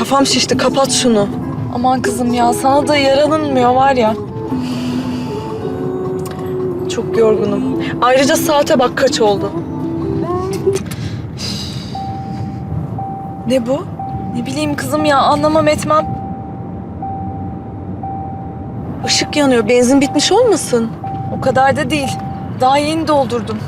Kafam şişti kapat şunu. Aman kızım ya sana da yaranılmıyor var ya. Çok yorgunum. Ayrıca saate bak kaç oldu. Ne bu? Ne bileyim kızım ya anlamam etmem. Işık yanıyor. Benzin bitmiş olmasın? O kadar da değil. Daha yeni doldurdum.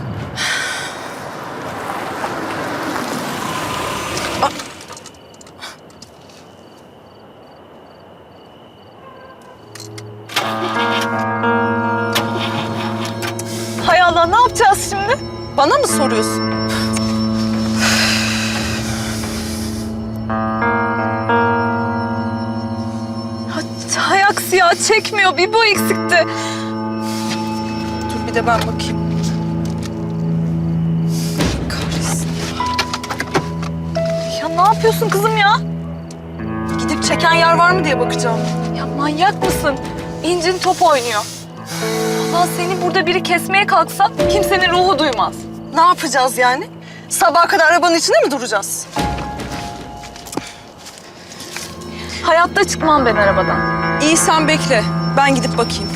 Mı soruyorsun? Ha- Hay aksi çekmiyor bir bu eksikti. Dur bir de ben bakayım. Kahretsin. Ya ne yapıyorsun kızım ya? Gidip çeken yer var mı diye bakacağım. Ya manyak mısın? İncin top oynuyor. Allah seni burada biri kesmeye kalksa kimsenin ruhu duymaz. Ne yapacağız yani? Sabaha kadar arabanın içinde mi duracağız? Hayatta çıkmam ben arabadan. İyi sen bekle. Ben gidip bakayım.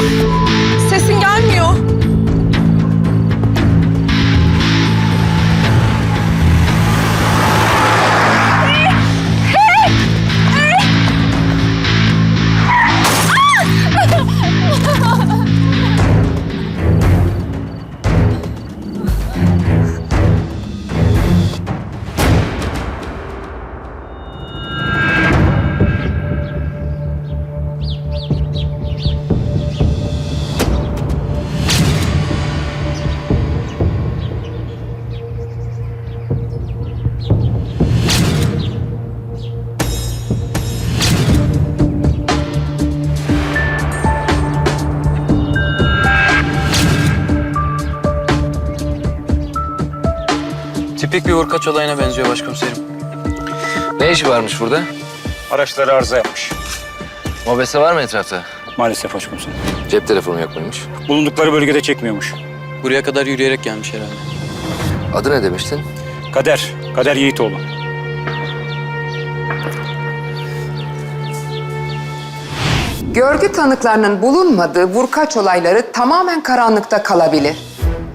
Kızım. Tipik bir vurkaç olayına benziyor başkomiserim. Ne işi varmış burada? Araçları arıza yapmış. Mobese var mı etrafta? Maalesef başkomiserim. Cep telefonu yok muymuş? Bulundukları bölgede çekmiyormuş. Buraya kadar yürüyerek gelmiş herhalde. Adı ne demiştin? Kader, Kader Yiğitoğlu. Görgü tanıklarının bulunmadığı vurkaç olayları tamamen karanlıkta kalabilir.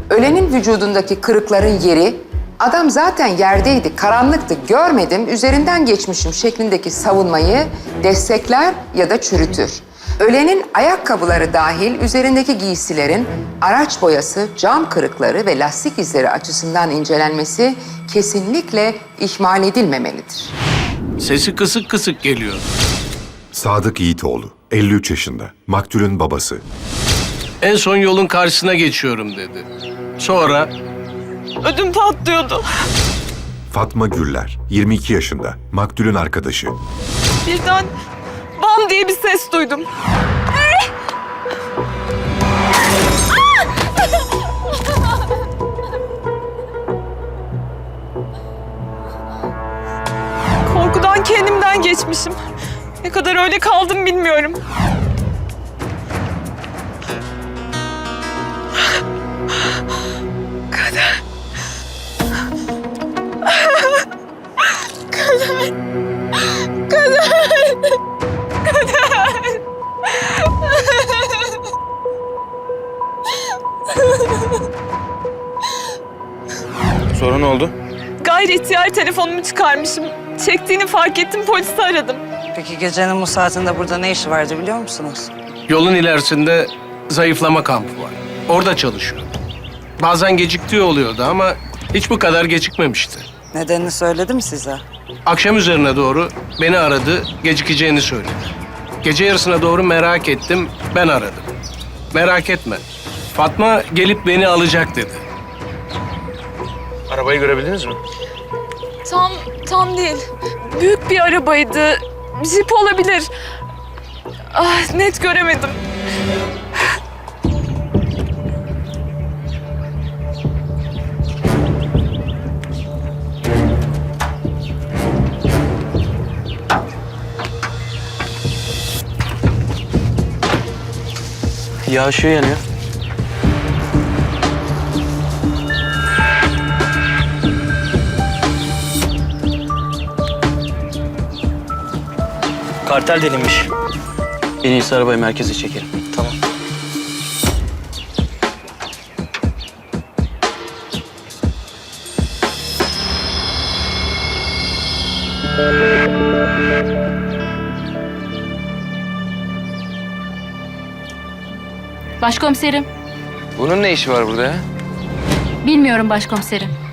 Ölenin vücudundaki kırıkların yeri, adam zaten yerdeydi, karanlıktı, görmedim, üzerinden geçmişim şeklindeki savunmayı destekler ya da çürütür. Ölenin ayakkabıları dahil üzerindeki giysilerin araç boyası, cam kırıkları ve lastik izleri açısından incelenmesi kesinlikle ihmal edilmemelidir. Sesi kısık kısık geliyor. Sadık Yiğitoğlu, 53 yaşında, maktulün babası. En son yolun karşısına geçiyorum dedi. Sonra Ödüm patlıyordu. Fatma Güller, 22 yaşında, maktulün arkadaşı. Birden bam diye bir ses duydum. Korkudan kendimden geçmişim. Ne kadar öyle kaldım bilmiyorum. Sonra ne oldu? Gayri ihtiyar telefonumu çıkarmışım. Çektiğini fark ettim, polisi aradım. Peki gecenin bu saatinde burada ne işi vardı biliyor musunuz? yolun ilerisinde zayıflama kampı var. Orada çalışıyor. Bazen geciktiği oluyordu ama hiç bu kadar gecikmemişti. Nedenini söyledi mi size? Akşam üzerine doğru beni aradı, gecikeceğini söyledi. Gece yarısına doğru merak ettim, ben aradım. Merak etme. Fatma gelip beni alacak dedi. Arabayı görebildiniz mi? Tam, tam değil. Büyük bir arabaydı. Jip olabilir. Ah, net göremedim. Yağ ışığı yanıyor. Kartel delinmiş. En iyisi arabayı merkeze çekelim. Tamam. Başkomiserim. Bunun ne işi var burada ya? Bilmiyorum başkomiserim.